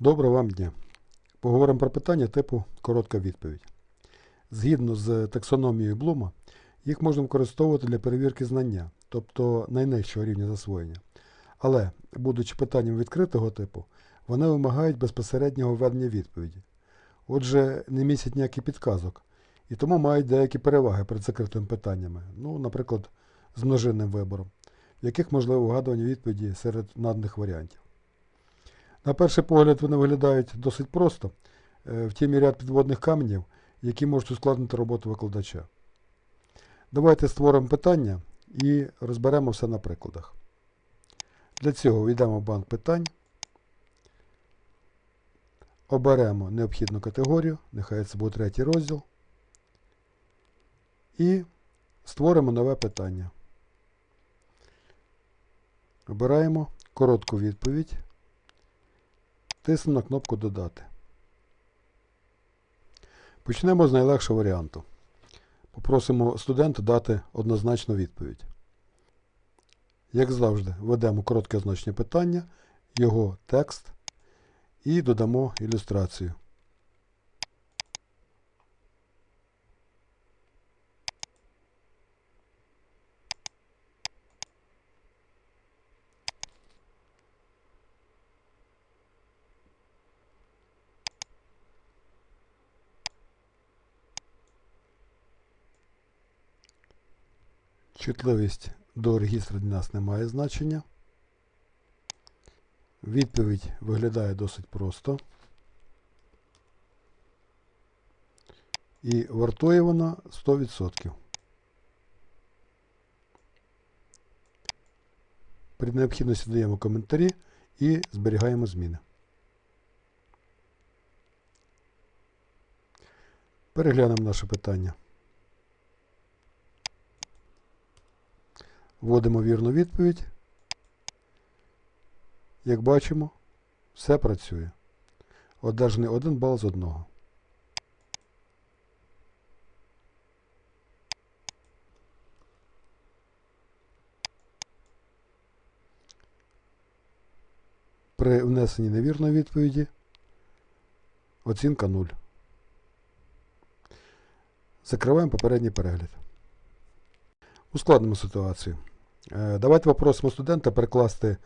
Доброго вам дня. Поговоримо про питання типу коротка відповідь. Згідно з таксономією Блума, їх можна використовувати для перевірки знання, тобто найнижчого рівня засвоєння. Але, будучи питанням відкритого типу, вони вимагають безпосереднього введення відповіді. Отже, не містять ніяких підказок, і тому мають деякі переваги перед закритими питаннями, ну, наприклад, з множинним вибором, в яких можливо вгадування відповіді серед наданих варіантів. На перший погляд вони виглядають досить просто, е, втім є ряд підводних каменів, які можуть ускладнити роботу викладача. Давайте створимо питання і розберемо все на прикладах. Для цього війдемо в банк питань, оберемо необхідну категорію, нехай це буде третій розділ, і створимо нове питання. Обираємо коротку відповідь. Тиснемо на кнопку Додати. Почнемо з найлегшого варіанту. Попросимо студента дати однозначну відповідь. Як завжди, введемо коротке значення питання, його текст і додамо ілюстрацію. Чутливість до регістру для нас не має значення. Відповідь виглядає досить просто. І вартує вона 100%. При необхідності даємо коментарі і зберігаємо зміни. Переглянемо наше питання. Вводимо вірну відповідь. Як бачимо, все працює. Одержаний 1 бал з одного. При внесенні невірної відповіді оцінка 0. Закриваємо попередній перегляд. Ускладнимо ситуацію. Е, Давайте попросимо студента перекласти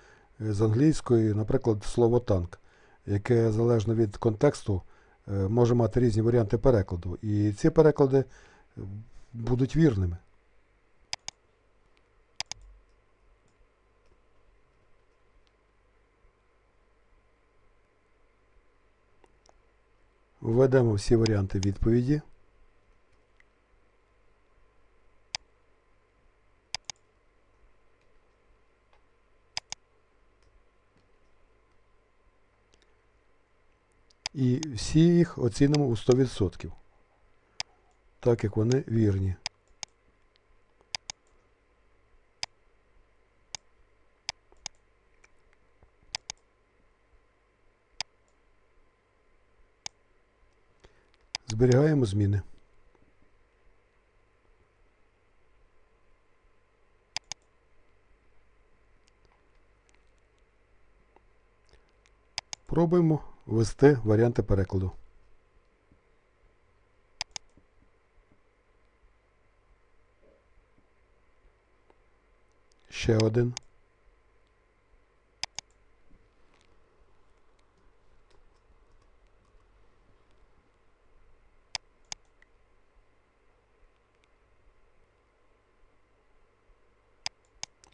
е, з англійської, наприклад, слово танк, яке залежно від контексту е, може мати різні варіанти перекладу. І ці переклади будуть вірними. Введемо всі варіанти відповіді. І всі їх оцінимо у 100%, так як вони вірні. Зберігаємо зміни. Пробуємо ввести варіанти перекладу. Ще один.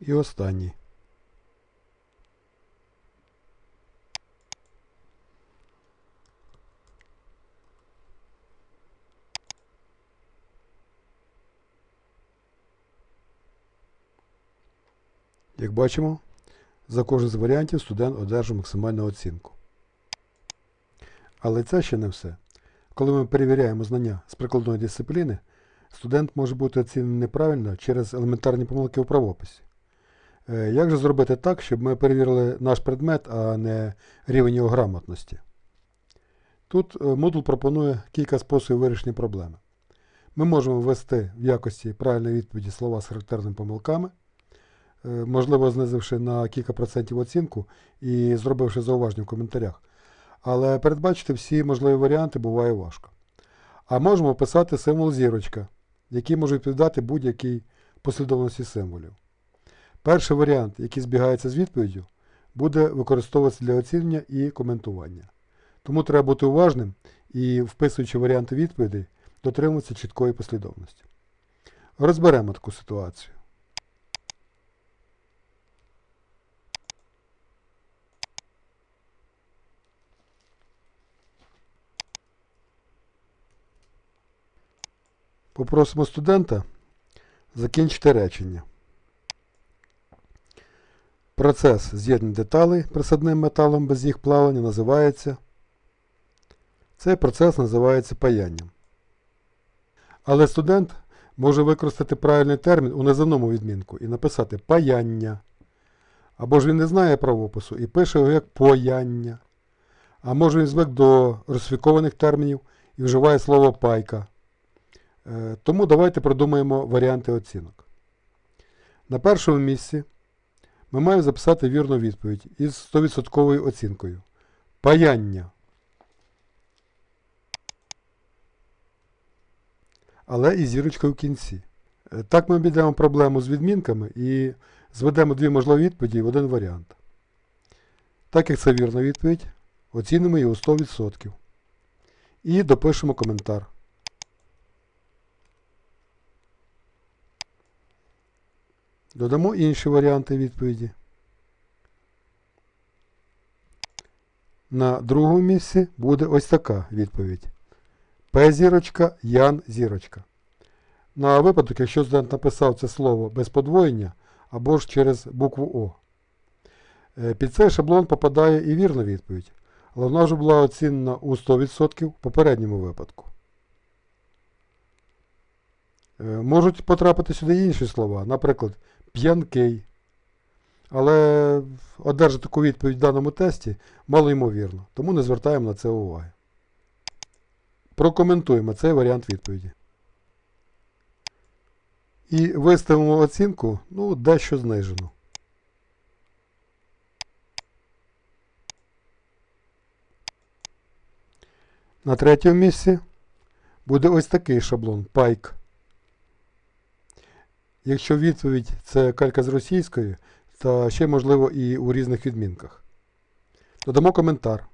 І останній. Як бачимо, за кожен з варіантів студент одержав максимальну оцінку. Але це ще не все. Коли ми перевіряємо знання з прикладної дисципліни, студент може бути оцінений неправильно через елементарні помилки у правописі. Е, Як же зробити так, щоб ми перевірили наш предмет, а не рівень його грамотності? Тут е, модуль пропонує кілька способів вирішення проблеми. Ми можемо ввести в якості правильної відповіді слова з характерними помилками, е, можливо, знизивши на кілька процентів оцінку і зробивши зауваження в коментарях. але передбачити всі можливі варіанти буває важко. А можемо вписати символ зірочка, який може відповідати будь-якій послідовності символів. Перший варіант, який збігається з відповіддю, буде використовуватися для оцінення і коментування. Тому треба бути уважним і, вписуючи варіанти відповідей, дотримуватися чіткої послідовності. Розберемо таку ситуацію. Попросимо студента закінчити речення. Процес з'єднання деталей присадним металом без їх плавання називається. Цей процес називається паянням. Але студент може використати правильний термін у неземному відмінку і написати паяння. Або ж він не знає правопису і пише його як пояння. А може він звик до розфікованих термінів і вживає слово пайка. Е, Тому давайте продумаємо варіанти оцінок. На першому місці ми маємо записати вірну відповідь із 100% оцінкою. Паяння. Але і зірочкою в кінці. Е, Так ми обійдемо проблему з відмінками і зведемо дві можливі відповіді в один варіант. Так як це вірна відповідь, оцінимо її у 100%. І допишемо коментар. Додамо інші варіанти відповіді. На другому місці буде ось така відповідь. П зірочка, Ян зірочка. На випадок, якщо студент написав це слово без подвоєння або ж через букву О. Е, Під цей шаблон попадає і вірна відповідь, але вона вже була оцінена у 100% в попередньому випадку. Е, Можуть потрапити сюди інші слова, наприклад, п'янкий. Але одержати таку відповідь в даному тесті мало ймовірно, тому не звертаємо на це уваги. Прокоментуємо цей варіант відповіді. І виставимо оцінку ну, дещо знижену. На третьому місці буде ось такий шаблон Pike. Якщо відповідь це калька з російської, то ще можливо і у різних відмінках. Додамо коментар.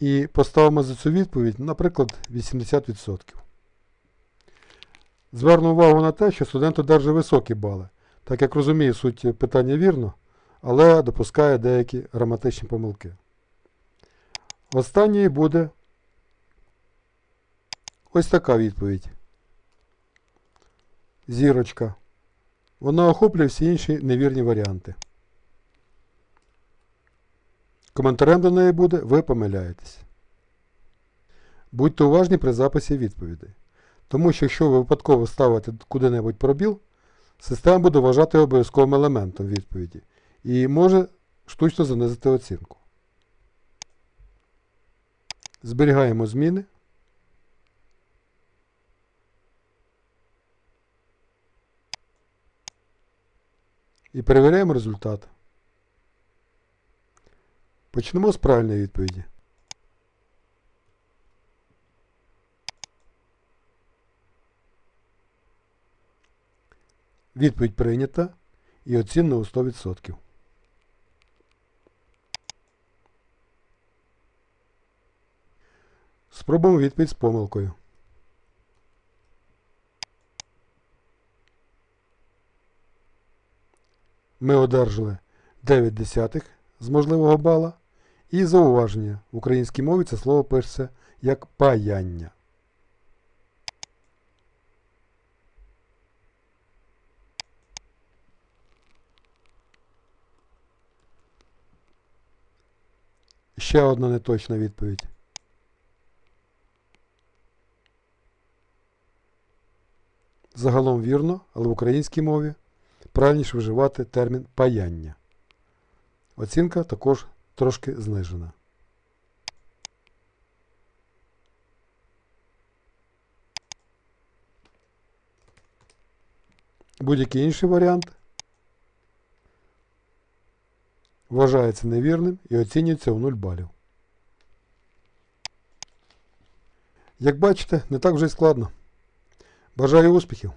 І поставимо за цю відповідь, наприклад, 80%. Зверну увагу на те, що студент одержує високі бали, так як розуміє суть питання вірно, але допускає деякі граматичні помилки. Останньою буде ось така відповідь. Зірочка. Вона охоплює всі інші невірні варіанти. Коментарем до неї буде ви помиляєтесь. Будьте уважні при записі відповідей. Тому що якщо ви випадково ставите куди-небудь пробіл, система буде вважати обов'язковим елементом відповіді і може штучно занизити оцінку. Зберігаємо зміни. І перевіряємо результат. Почнемо з правильної відповіді. Відповідь прийнята і оцінена у 100%. Спробуємо відповідь з помилкою. Ми одержали 9 десятих з можливого бала. І зауваження. В українській мові це слово пишеться як паяння. Ще одна неточна відповідь. Загалом вірно, але в українській мові правильніше вживати термін паяння. Оцінка також трошки знижена. Будь-який інший варіант вважається невірним і оцінюється у 0 балів. Як бачите, не так вже й складно. Бажаю успіхів!